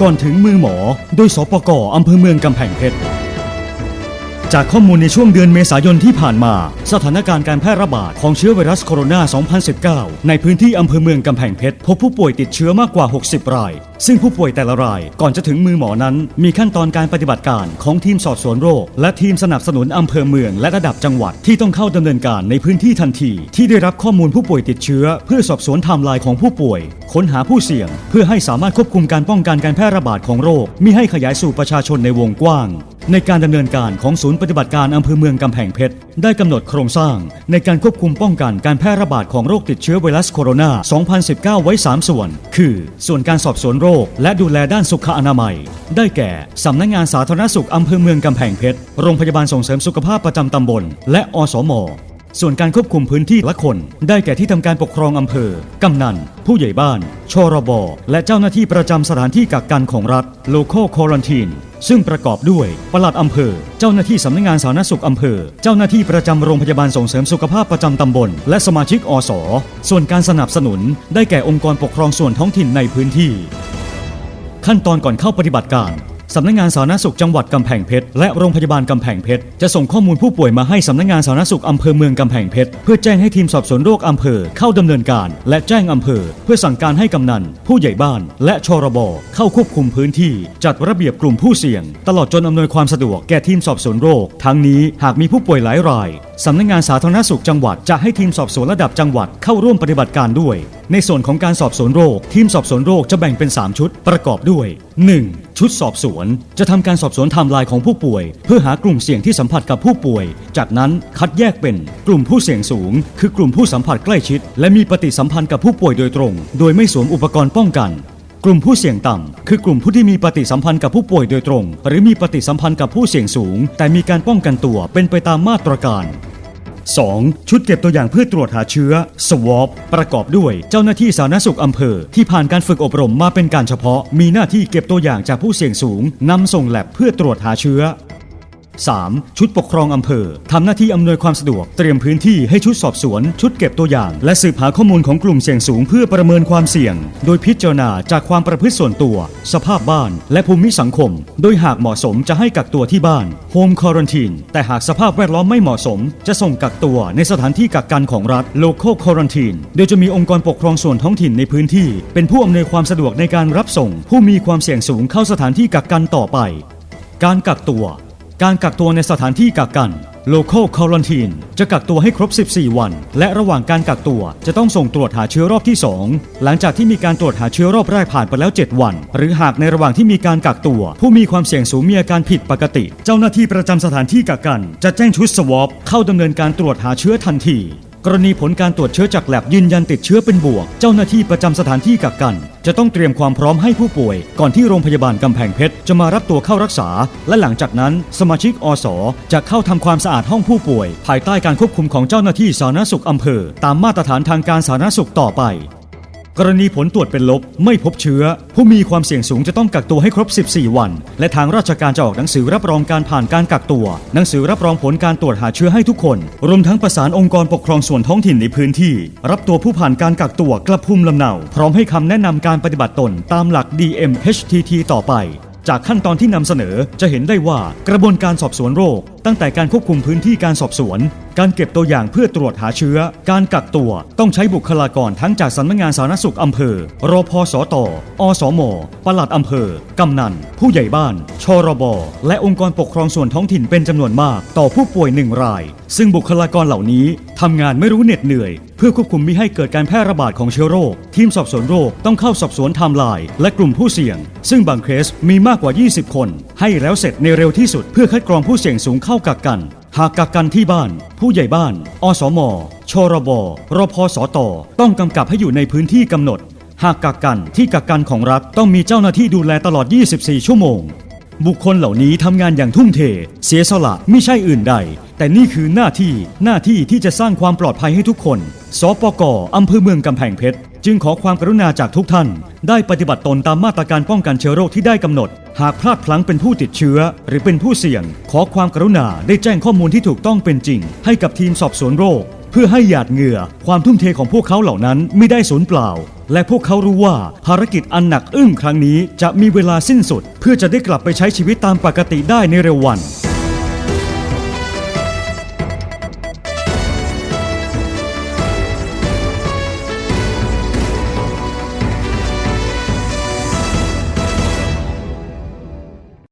ก่อนถึงมือหมอ โดยสปกอำเภอเมืองกำแพงเพชร จากข้อมูลในช่วงเดือนเมษายนที่ผ่านมา สถานการณ์การแพร่ระบาดของเชื้อไวรัสโคโรนา 2019 ในพื้นที่อำเภอเมืองกำแพงเพชร พบผู้ป่วยติดเชื้อมากกว่า 60 ราย ซึ่งผู้ป่วยแต่ละรายก่อนจะถึงมือหมอนั้น มีขั้นตอนการปฏิบัติการของทีมสอบสวนโรค และทีมสนับสนุนอำเภอเมืองและระดับจังหวัดที่ต้องเข้าดำเนินการในพื้นที่ทันที ที่ได้รับข้อมูลผู้ป่วยติดเชื้อ เพื่อสอบสวนไทม์ไลน์ของผู้ป่วย ค้นหาผู้เสี่ยง เพื่อให้สามารถควบคุมการป้องกันการแพร่ระบาดของโรคมิให้ขยายสู่ประชาชนในวงกว้าง ในการดำเนินการของศูนย์ปฏิบัติการอำเภอเมืองกำแพงเพชร ได้กำหนดโครงสร้าง ในการควบคุมป้องกันการแพร่ระบาดของโรคติดเชื้อไวรัสโคโรนา 2019 ไว้ 3 ส่วน คือ ส่วนการสอบสวนโรค และดูแลด้านสุขอนามัย ได้แก่สำนักงานสาธารณสุขอำเภอเมืองกำแพงเพชร โรงพยาบาลส่งเสริมสุขภาพประจำตำบล และอสม ส่วนการควบคุมพื้นที่ละคน ได้แก่ที่ทำการปกครองอำเภอ กำนัน ผู้ใหญ่บ้าน ชรบ และเจ้าหน้าที่ประจำสถานที่กักกันของรัฐ local quarantine ซึ่งประกอบด้วย ปลัดอำเภอ เจ้าหน้าที่สำนักงานสาธารณสุขอำเภอ เจ้าหน้าที่ประจำโรงพยาบาลส่งเสริมสุขภาพประจำตำบล และสมาชิกอส ส่วนการสนับสนุน ได้แก่องค์กรปกครองส่วนท้องถิ่นในพื้นที่ ขั้นตอนก่อนเข้าปฏิบัติการ สำนักงานสาธารณสุขจังหวัดกำแพงเพชรและโรงพยาบาลกำแพงเพชรจะส่งข้อมูลผู้ป่วยมาให้สำนักงานสาธารณสุขอำเภอเมืองกำแพงเพชรเพื่อแจ้งให้ทีมสอบสวนโรคอำเภอเข้าดำเนินการ และแจ้งอำเภอ เพื่อสั่งการให้กำนัน ผู้ใหญ่บ้าน และชรบเข้าควบคุมพื้นที่ จัดระเบียบกลุ่มผู้เสี่ยง ตลอดจนอำนวยความสะดวกแก่ทีมสอบสวนโรค ทั้งนี้หากมีผู้ป่วยหลายรายสำนักงานสาธารณสุขจังหวัดจะให้ทีมสอบสวนระดับจังหวัดเข้าร่วมปฏิบัติการด้วย ในส่วนของการสอบสวนโรค ทีมสอบสวนโรคจะแบ่งเป็น 3 ชุดประกอบด้วย 1. ชุดสอบสวน จะทำการสอบสวนไทม์ไลน์ของผู้ป่วย เพื่อหากลุ่มเสี่ยงที่สัมผัสกับผู้ป่วย จากนั้นคัดแยกเป็นกลุ่มผู้เสี่ยงสูง คือกลุ่มผู้สัมผัสใกล้ชิด และมีปฏิสัมพันธ์กับผู้ป่วยโดยตรง โดยไม่สวมอุปกรณ์ป้องกันกลุ่มผู้เสี่ยงต่ำคือกลุ่มผู้ที่มีปฏิสัมพันธ์กับผู้ป่วยโดยตรง หรือมีปฏิสัมพันธ์กับผู้เสี่ยงสูง แต่มีการป้องกันตัวเป็นไปตามมาตรการ 2. ชุดเก็บตัวอย่างเพื่อตรวจหาเชื้อ SWAP ประกอบด้วยเจ้าหน้าที่สาธารณสุขอำเภอ ที่ผ่านการฝึกอบรมมาเป็นการเฉพาะ มีหน้าที่เก็บตัวอย่างจากผู้เสี่ยงสูงนำส่งแลบเพื่อตรวจหาเชื้อ 3. ชุดปกครองอำเภอทำหน้าที่อำนวยความสะดวกเตรียมพื้นที่ให้ชุดสอบสวน ชุดเก็บตัวอย่าง และสืบหาข้อมูลของกลุ่มเสี่ยงสูงเพื่อประเมินความเสี่ยง โดยพิจารณาจากความประพฤติส่วนตัว สภาพบ้าน และภูมิสังคม โดยหากเหมาะสมจะให้กักตัวที่บ้าน Home Quarantine แต่หากสภาพแวดล้อมไม่เหมาะสม จะส่งกักตัวในสถานที่กักกันของรัฐ Local Quarantine โดยจะมีองค์กรปกครองส่วนท้องถิ่นในพื้นที่ เป็นผู้อำนวยความสะดวกในการรับส่ง ผู้มีความเสี่ยงสูงเข้าสถานที่กักกันต่อไป การกักตัว การกักตัวในสถานที่กักกัน local quarantine จะกักตัวให้ครบ 14 วัน และระหว่างการกักตัวจะต้องส่งตรวจหาเชื้อรอบที่ 2 หลังจากที่มีการตรวจหาเชื้อรอบแรกผ่านไปแล้ว 7 วัน หรือหากในระหว่างที่มีการกักตัว ผู้มีความเสี่ยงสูงมีอาการผิดปกติ เจ้าหน้าที่ประจำสถานที่กักกัน จะแจ้งชุดสวอปเข้าดำเนินการตรวจหาเชื้อทันที รณีผลการตรวจเชื้อจากแลบยืนยันติดเชื้อเป็นบวก เจ้าหน้าที่ประจำสถานที่กักกัน จะต้องเตรียมความพร้อมให้ผู้ป่วย ก่อนที่โรงพยาบาลกำแพงเพชรจะมารับตัวเข้ารักษา และหลังจากนั้น สมาชิกอสจะเข้าทำความสะอาดห้องผู้ป่วย ภายใต้การควบคุมของเจ้าหน้าที่สาธารณสุขอำเภอ ตามมาตรฐานทางการสาธารณสุขต่อไป กรณีผลตรวจเป็นลบไม่พบเชื้อ ผู้มีความเสี่ยงสูงจะต้องกักตัวให้ครบ 14 วัน และทางราชการจะออกหนังสือรับรองการผ่านการกักตัว หนังสือรับรองผลการตรวจหาเชื้อให้ทุกคน รวมทั้งประสานองค์กรปกครองส่วนท้องถิ่นในพื้นที่ รับตัวผู้ผ่านการกักตัวกลับภูมิลำเนา พร้อมให้คำแนะนำการปฏิบัติตนตามหลัก DMHTT ต่อไป จากขั้นตอนที่นำเสนอจะเห็นได้ว่ากระบวนการสอบสวนโรค ตั้งแต่การควบคุมพื้นที่การสอบสวน การเก็บตัวอย่างเพื่อตรวจหาเชื้อ การกักตัวต้องใช้บุคลากรทั้งจากสำนักงานสาธารณสุขอำเภอรอพสตอสมปลัดอำเภอกำนัน ผู้ใหญ่บ้าน ชรบ และองค์กรปกครองส่วนท้องถิ่นเป็นจำนวนมาก ต่อผู้ป่วยหนึ่งราย ซึ่งบุคลากรเหล่านี้ทำงานไม่รู้เหน็ดเหนื่อย เพื่อควบคุมมิให้เกิดการแพร่ระบาดของเชื้อโรค ทีมสอบสวนโรคต้องเข้าสอบสวนไทม์ไลน์และกลุ่มผู้เสี่ยง ซึ่งบางเคสมีมากกว่า 20 คน ให้แล้วเสร็จในเร็วที่สุดเพื่อคัดกรองผู้เสี่ยงสูงเข้ากักกัน หากกักกันที่บ้าน ผู้ใหญ่บ้าน อสม ชรบรพสต ต้องกำกับให้อยู่ในพื้นที่กำหนด หากกักกันที่กักกันของรัฐต้องมีเจ้าหน้าที่ดูแลตลอด 24 ชั่วโมง บุคคลเหล่านี้ทำงานอย่างทุ่มเท เสียสละไม่ใช่อื่นใด แต่นี่คือหน้าที่หน้าที่ที่จะสร้างความปลอดภัยให้ทุกคน สปกอำเภอเมืองกำแพงเพชร จึงขอความกรุณาจากทุกท่าน ได้ปฏิบัติตนตามมาตรการป้องกันเชื้อโรคที่ได้กำหนด หากพลาดพลั้งเป็นผู้ติดเชื้อ หรือเป็นผู้เสี่ยง ขอความกรุณาได้แจ้งข้อมูลที่ถูกต้องเป็นจริง ให้กับทีมสอบสวนโรค เพื่อให้หยาดเหงื่อความทุ่มเทของพวกเขาเหล่านั้นไม่ได้สูญเปล่า และพวกเขารู้ว่าภารกิจอันหนักอึ้งครั้งนี้จะมีเวลาสิ้นสุด เพื่อจะได้กลับไปใช้ชีวิตตามปกติได้ในเร็ววัน